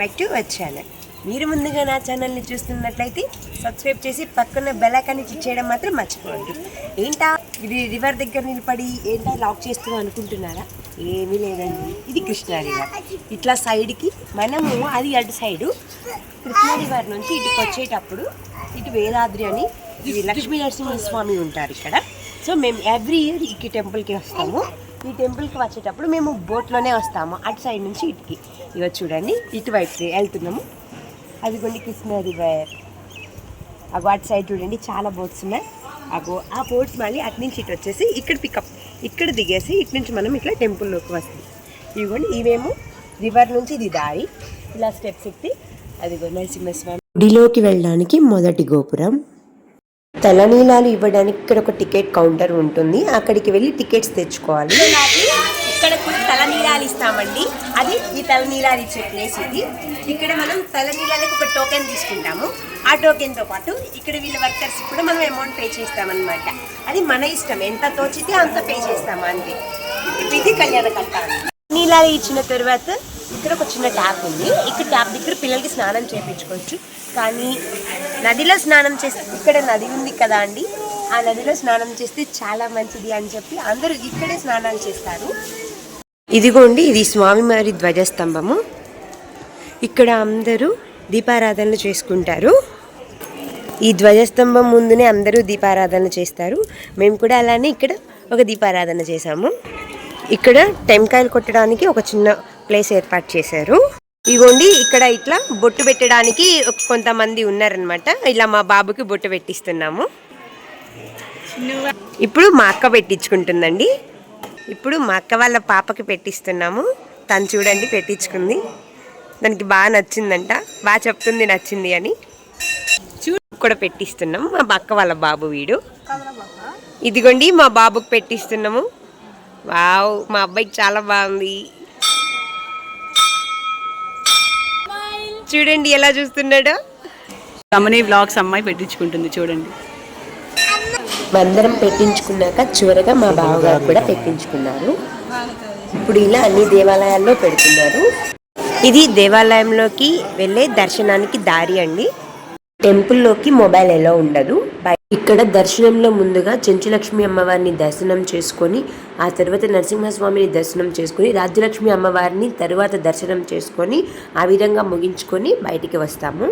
Back to our channel మీరు ముందుగా నా ఛానల్ని చూస్తున్నట్లయితే సబ్స్క్రైబ్ చేసి పక్కన బెలాకాన్ని క్లిక్ చేయడం మాత్రం మర్చిపోవద్దు. ఏంటా? ఇది రివర్ దగ్గర నిలబడి ఏంటా లాక్ చేస్తూ అనుకుంటున్నారా? ఏమీ లేదండి. ఇది కృష్ణా రివర్ ఇట్లా సైడ్కి మనము అది అటు సైడు కృష్ణా రివర్ నుంచి ఇటుకు వచ్చేటప్పుడు ఇటు వేదాద్రి అని ఇది లక్ష్మీ నరసింహస్వామి ఉంటారు ఇక్కడ. సో మేము ఎవ్రీ ఇయర్ ఈ టెంపుల్కి వస్తాము. ఈ టెంపుల్కి వచ్చేటప్పుడు మేము బోట్లోనే వస్తాము. అటు సైడ్ నుంచి ఇటుకి. ఇక చూడండి ఇటువైపు వెళ్తున్నాము. అది కొన్ని కృష్ణ రివర్. అగో అటు సైడ్ చూడండి చాలా బోట్స్ ఉన్నాయి. అగో ఆ బోట్స్ మళ్ళీ అటు నుంచి ఇటు వచ్చేసి ఇక్కడ పికప్ ఇక్కడ దిగేసి ఇటు నుంచి మనం ఇట్లా టెంపుల్లోకి వస్తాం. ఇదిగోండి ఇవేమో రివర్ నుంచి ఇది దారి. ఇలా స్టెప్స్ ఎక్కి అదిగో నరసింహస్వామి గుడిలోకి వెళ్ళడానికి మొదటి గోపురం. తలనీలాలు ఇవ్వడానికి ఇక్కడ ఒక టికెట్ కౌంటర్ ఉంటుంది. అక్కడికి వెళ్ళి టికెట్స్ తెచ్చుకోవాలి. ఇక్కడ కూడా తలనీలాలు ఇస్తామండి. అది ఈ తలనీలాలు ఇచ్చే ప్లేస్ ఇది. ఇక్కడ మనం తలనీలాలకు ఒక టోకెన్ తీసుకుంటాము. ఆ టోకెన్తో పాటు ఇక్కడ వీళ్ళ వర్కర్స్ కూడా మనం అమౌంట్ పే చేస్తామన్నమాట. అది మన ఇష్టం. ఎంత తోచితే అంత పే చేస్తాము అంతే. ఇది కళ్యాణ కట్టాలి నీలాలు ఇచ్చిన తర్వాత ఇక్కడ ఒక చిన్న ట్యాప్ ఉంది. ఇక్కడ ట్యాప్ దగ్గర పిల్లలకి స్నానం చేయించుకోవచ్చు. కానీ నదిలో స్నానం చేస్తే ఇక్కడ నది ఉంది కదా అండి ఆ నదిలో స్నానం చేస్తే చాలా మంచిది అని చెప్పి అందరూ ఇక్కడే స్నానాలు చేస్తారు. ఇదిగోండి ఇది స్వామివారి ధ్వజస్తంభము. ఇక్కడ అందరూ దీపారాధనలు చేసుకుంటారు. ఈ ధ్వజస్తంభం ముందునే అందరూ దీపారాధన చేస్తారు. మేము కూడా అలానే ఇక్కడ ఒక దీపారాధన చేశాము. ఇక్కడ టెంకాయలు కొట్టడానికి ఒక చిన్న ప్లేస్ ఏర్పాటు చేశారు. ఇగోండి ఇక్కడ ఇట్లా బొట్టు పెట్టడానికి కొంతమంది ఉన్నారనమాట ఇలా మా బాబుకి బొట్టు పెట్టిస్తున్నాము. ఇప్పుడు మా అక్క పెట్టించుకుంటుందండి. ఇప్పుడు మా అక్క వాళ్ళ పాపకి పెట్టిస్తున్నాము. తను చూడండి పెట్టించుకుంది. దానికి బాగా నచ్చిందంట. బాగా చెప్తుంది నచ్చింది అని. చూ కూడా పెట్టిస్తున్నాము. మా అక్క వాళ్ళ బాబు వీడు. ఇదిగోండి మా బాబుకి పెట్టిస్తున్నాము. వావ్ మా అబ్బాయికి చాలా బాగుంది. చూడండి ఎలా చూస్తున్నాడో. రమణి వ్లాగ్స్ అమ్మాయి పెట్టించుకుంటుంది చూడండి. మందరం పెట్టించుకున్నాక చివరగా మా బావగారు కూడా పెట్టించుకున్నారు. ఇప్పుడు ఇలా అన్ని దేవాలయాల్లో పెడుతున్నారు. ఇది దేవాలయంలోకి వెళ్ళే దర్శనానికి దారి అండి. టెంపుల్లోకి మొబైల్ ఎలా ఉండదు. ఇక్కడ దర్శనంలో ముందుగా చెంచులక్ష్మి అమ్మవారిని దర్శనం చేసుకొని ఆ తర్వాత నరసింహస్వామిని దర్శనం చేసుకొని రాజ్యలక్ష్మి అమ్మవారిని తరువాత దర్శనం చేసుకొని ఆ విధంగా ముగించుకొని బయటికి వస్తాము.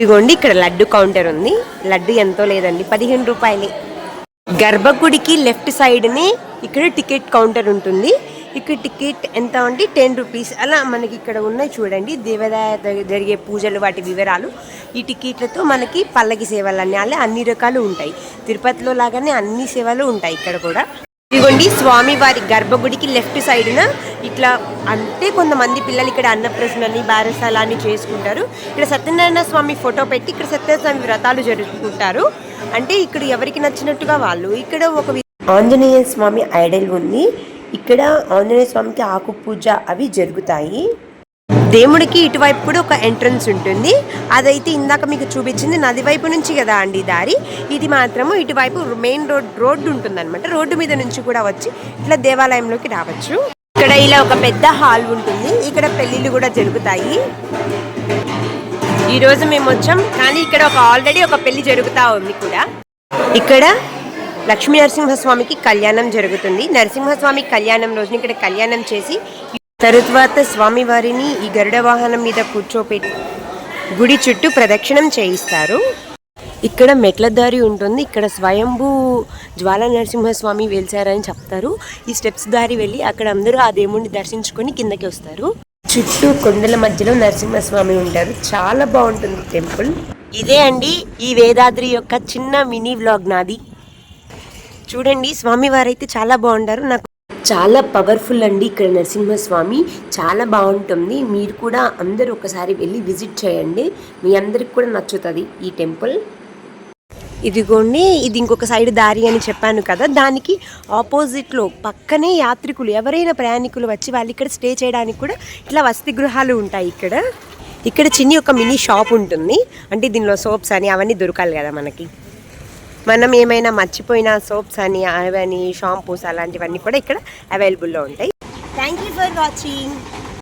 ఇదిగోండి ఇక్కడ లడ్డు కౌంటర్ ఉంది. లడ్డు ఎంతో లేదండి పదిహేను రూపాయలే. గర్భగుడికి లెఫ్ట్ సైడ్ని ఇక్కడ టికెట్ కౌంటర్ ఉంటుంది. ఇక్కడ టికెట్ ఎంత అంటే టెన్ రూపీస్. అలా మనకి ఇక్కడ ఉన్నాయి చూడండి. దేవాదాయ జరిగే పూజలు వాటి వివరాలు. ఈ టికెట్లతో మనకి పల్లకి సేవలు అన్నీ అలా అన్ని రకాలు ఉంటాయి. తిరుపతిలో లాగానే అన్ని సేవలు ఉంటాయి ఇక్కడ కూడా. ఇదిగోండి స్వామివారి గర్భగుడికి లెఫ్ట్ సైడ్న ఇట్లా అంటే కొంతమంది పిల్లలు ఇక్కడ అన్నప్రసనని బారసాలని చేసుకుంటారు. ఇక్కడ సత్యనారాయణ స్వామి ఫోటో పెట్టి ఇక్కడ సత్యనారాయణ స్వామి వ్రతాలు జరుపుకుంటారు. అంటే ఇక్కడ ఎవరికి నచ్చినట్టుగా వాళ్ళు. ఇక్కడ ఒక ఆంజనేయ స్వామి ఐడల్ ఉంది. ఇక్కడ ఆంజనేయ స్వామికి ఆకు పూజ అవి జరుగుతాయి. దేవుడికి ఇటువైపు కూడా ఒక ఎంట్రన్స్ ఉంటుంది. అదైతే ఇందాక మీకు చూపించింది నది వైపు నుంచి కదా అండి దారి. ఇది మాత్రము ఇటువైపు మెయిన్ రోడ్ రోడ్డు ఉంటుంది అనమాట రోడ్డు మీద నుంచి కూడా వచ్చి ఇట్లా దేవాలయంలోకి రావచ్చు. ఇక్కడ ఇలా ఒక పెద్ద హాల్ ఉంటుంది. ఇక్కడ పెళ్ళిళ్ళు కూడా జరుగుతాయి. ఈ రోజు మేము వచ్చాం. కానీ ఇక్కడ ఒక ఆల్రెడీ ఒక పెళ్ళి జరుగుతా ఉంది కూడా. ఇక్కడ లక్ష్మీ నరసింహస్వామికి కళ్యాణం జరుగుతుంది. నరసింహస్వామి కళ్యాణం రోజున ఇక్కడ కళ్యాణం చేసి తరువాత స్వామివారిని ఈ గరుడ వాహనం మీద కూర్చోపెట్టి గుడి చుట్టూ ప్రదక్షిణం చేయిస్తారు. ఇక్కడ మెట్ల దారి ఉంటుంది. ఇక్కడ స్వయంభూ జ్వాల నరసింహస్వామి వెలిచారని చెప్తారు. ఈ స్టెప్స్ దారి వెళ్ళి అక్కడ అందరూ ఆ దేవుణ్ణి దర్శించుకొని కిందకి వస్తారు. చుట్టూ కొండల మధ్యలో నరసింహస్వామి ఉంటారు. చాలా బాగుంటుంది టెంపుల్. ఇదే అండి ఈ వేదాద్రి యొక్క చిన్న మినీ వ్లాగ్ నాది. చూడండి స్వామివారు అయితే చాలా బాగుంటారు నాకు చాలా పవర్ఫుల్ అండి ఇక్కడ నరసింహస్వామి. చాలా బాగుంటుంది. మీరు కూడా అందరూ ఒకసారి వెళ్ళి విజిట్ చేయండి. మీ అందరికి కూడా నచ్చుతుంది ఈ టెంపుల్ ఇదిగోండి ఇది ఇంకొక సైడ్ దారి అని చెప్పాను కదా. దానికి ఆపోజిట్లో పక్కనే యాత్రికులు ఎవరైనా ప్రయాణికులు వచ్చి వాళ్ళు ఇక్కడ స్టే చేయడానికి కూడా ఇట్లా వసతి గృహాలు ఉంటాయి ఇక్కడ. ఇక్కడ చిన్ని ఒక మినీ షాప్ ఉంటుంది. అంటే దీనిలో సోప్స్ అని అవన్నీ దొరకాలి కదా మనకి. మనం ఏమైనా మర్చిపోయిన సోప్స్ అని అవని షాంపూస్ అలాంటివన్నీ కూడా ఇక్కడ అవైలబుల్లో ఉంటాయి. Thank you for watching